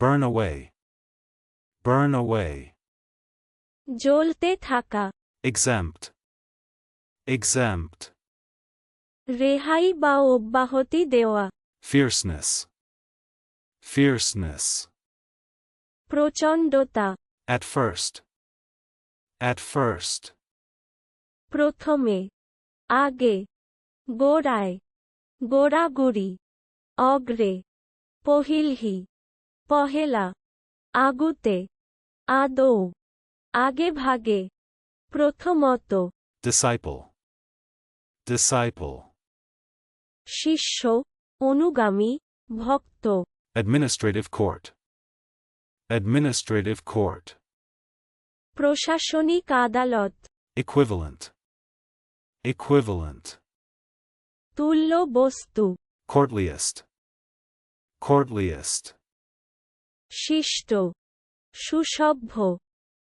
Burn away. Burn away. জ্বলতে থাকা Exempt. Exempt. রেহাই বা অব্যাহতি দেওয়া Fierceness. Fierceness. প্রচণ্ডতা At first. At first. প্রথমে আগে গোড়ায় গোড়াগুড়ি অগ্রে পহিলহি পহেলা আগুতে আদৌ আগে ভাগে প্রথমত Disciple. Disciple. শিষ্য অনুগামী ভক্ত Administrative court. Administrative court. প্রশাসনিক আদালত Equivalent. Equivalent. তুল্য বস্তু Courtliest. Courtliest. শিষ্ট সুসভ্য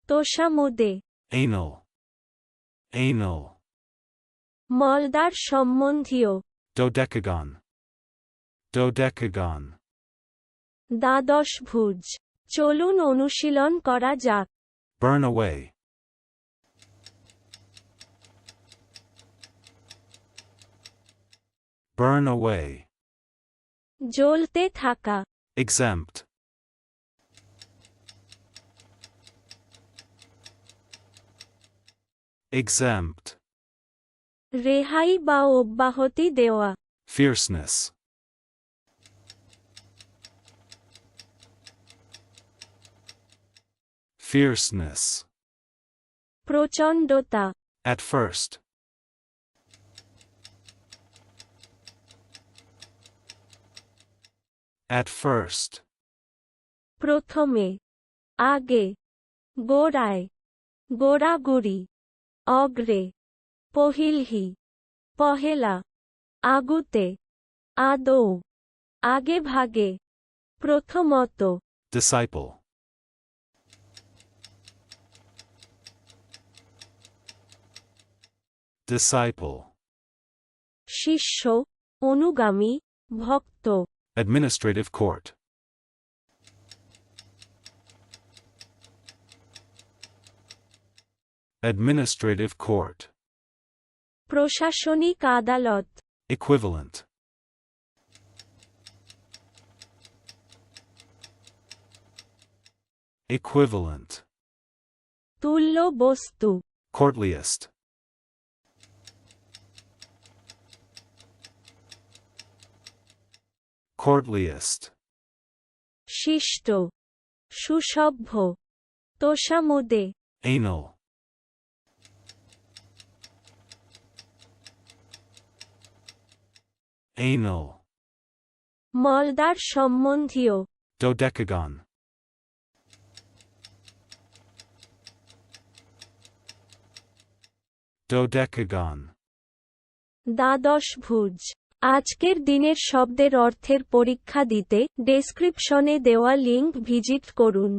তোষামোদে Anal. Anal. মলদার সম্বন্ধীয় Dodecagon. Dodecagon. দ্বাদশ ভুজ চলুন অনুশীলন করা যাক Burn away. Burn away. জ্বলতে থাকা Exempt. Exempt. রেহাই বা অব্যাহতি দেওয়া Fierceness. Fierceness. প্রচণ্ডতা At first. At first. প্রথমে আগে গোড়ায় গোড়াগুড়ি অগ্রে পহিলহি পহেলা আগুতে আদৌ আগে ভাগে প্রথমত। ডিসাইপল ডিসাইপল শিষ্য অনুগামী ভক্ত। Administrative court Administrative court. প্রশাসনিক আদালত Equivalent. Equivalent. তুল্য বস্তু Courtliest. Courtliest. শিষ্ট সুসভ্য তোষামোদে Anal. Anal. মলদার সম্বন্ধীয় Dodecagon. Dodecagon. দ্বাদশ ভুজ আজকের দিনের শব্দের অর্থের পরীক্ষা দিতে ডেসক্রিপশনে দেওয়া লিঙ্ক ভিজিট করুন